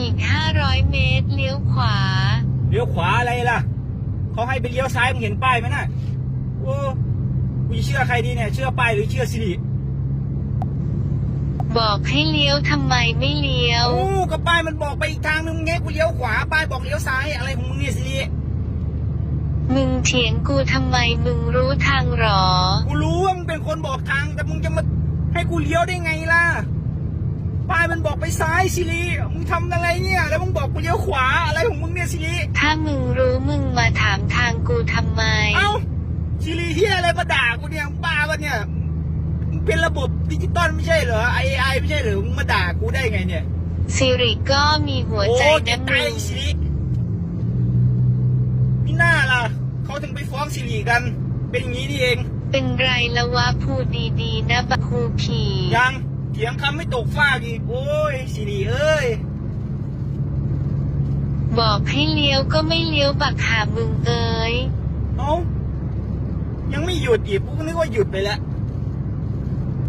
อีก 500 เมตร เลี้ยวขวา เลี้ยวขวาอะไรล่ะ เขาให้ไปเลี้ยวซ้ายมึงเห็นป้ายไหมน่ะโอ้กูจะเชื่อใครดีเนี่ย เชื่อป้ายหรือเชื่อสิริบอกให้เลี้ยวทำไมไม่เลี้ยว โอ้ก็ป้ายมันบอกไปอีกทางนึงไงกูเลี้ยวขวา ป้ายบอกเลี้ยวซ้ายอะไรของมึงเนี่ยสิริมึงเถียงกูทำไมมึงรู้ทางหรอ กูรู้ว่ามึงเป็นคนบอกทาง แต่มึงจะมาให้กูเลี้ยวได้ไงล่ะ ป้ายมันบอกไปซ้ายสิริมึงทำอะไรเนี่ย แล้วมึงบอกกูเลี้ยวขวาอะไรของมึงเนี่ยสิริถ้ามึงรู้มึงมาถามทางกูทำไม เอ้าสิริที่อะไรมาด่ากูเนี่ยมึงบ้าปะเนี่ยมึงเป็นระบบดิจิตอลไม่ใช่เหรอไอไอไม่ใช่เหรอมึงมาด่ากูได้ไงเนี่ยสิริก็มีหัวใจโอ้นะใจมึงสิรินี่หน้าล่ะเขาถึงไปฟ้องสิริกัน เป็นอย่างนี้นี่เอง เป็นไรละวะพูดดีๆนะบักคูผี ยังเถียงคำไม่ตกฟากอีกโอ้ยสิริเอ้ย บอกให้เลี้ยวก็ไม่เลี้ยวบักหามึงเอ้ย เอ้ายังไม่หยุดอีกกูก็นึกว่าหยุดไปแล้ว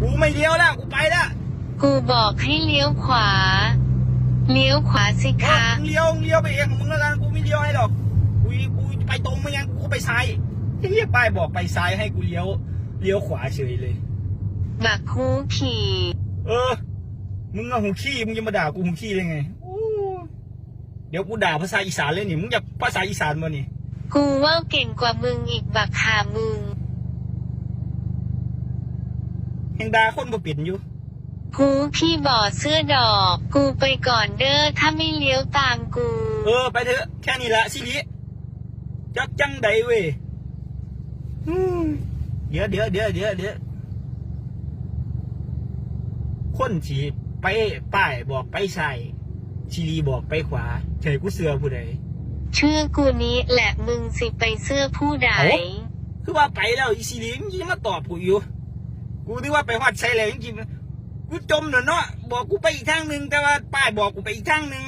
กูไม่เลี้ยวแล้วกูไปแล้วกูบอกให้เลี้ยวขวา เลี้ยวขวาสิเอคะอมึงเลี้ยวมึงเลี้ยวไปเองของมึงแล้วกันกูไม่เลี้ยวให้หรอก กูกูไปตรงไม่งั้นกูก็ไปซ้ายที่เรียกป้ายบอกไปซ้ายให้กูเลี้ยว เลี้ยวขวาเฉยเลย บักคูผีเออ มึงอะหูขี้มึงจะมาด่ากูหูขี้ได้ไงโอ้ เดี๋ยวกูด่าภาษาอีสานเลยนี่มึงอยากภาษาอีสานมานี่กูว่าเก่งกว่ามึงอีกบักหามึงแห่งด่าคนบ่เปลี่ยนอยู่กูพี่บ่อเสื้อดอก กูไปก่อนเด้อถ้าไม่เลี้ยวตามกู เออไปเถอะแค่นี้ละสิริจักจังใดเว้ยอืมเดี๋ยวเดี๋ยวเดี๋ยวเดี๋ยวเดี๋ยวคนฉีไปป้ายบอกไปใส่ ชิลีบอกไปขวาเฉยกูเสือผู้ใดเชื่อกูนี้แหละมึงสิไปเสื้อผู้ใดเอ้าคือว่าไปแล้วอีซีรีมึงยังมาตอบกูอยู่ กูนึกว่าไปฮอดใช่เลยจริงๆกูจมเนาะเนาะบอกกูไปอีกทางหนึ่งแต่ว่าป้ายบอกกูไปอีกทางหนึ่ง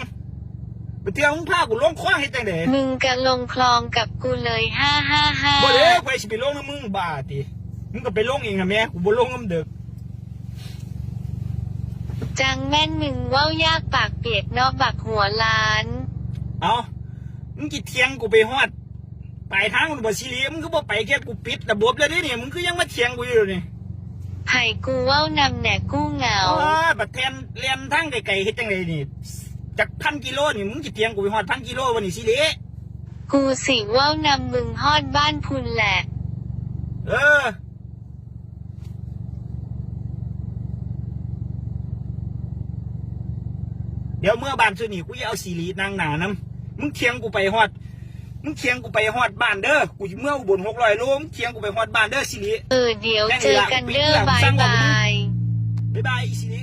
ไปเที่ยวมึงพากูลงคว้างให้จังเด๋มึงกะลงคลองกับกูเลยห้าห้าห้าบ่เด้ไปสิไปลงนะมึงบ้าติมึงก็ไปลงเองอะแม่กูบ่ลงน้ำเด็ก จังแม่นมึงเว่ายากปากเปียกเนอกบักหัวล้าน เอามึงกี่เทียงกูไปฮอดปลายทางมึงบ่ซีรีมึงก็บ่ไปแค่กูปิดระบบแล้วเด้นี่มึงก็ยังมาเทียงกูอยู่นี่ไผ่กูเว่านำแหน่กู้เหงาอ๋อบัดแทนเรียนทางไกลๆเฮ็ดจังไดนี่จากพันกิโลนี่มึงกี่เทียงกูไปฮอดพันกิโลวันนี้ซีรีกูสิเว่านำมึงฮอดบ้านพุนแหละ เออ เดี๋ยวเมื่อบานสุนี่กูจะเอาซีรีนางหนานํมึงเทียงกูไปฮอด มึงเทียงกูไปฮอดบ้านเด้อ กูสิเมื่ออุบลหกร้อยโลมึงเทียงกูไปฮอดบ้านเด้อซีรีเออเดี๋ยวเจอกันเด้อบายบาย บ๊ายบายอีซีรี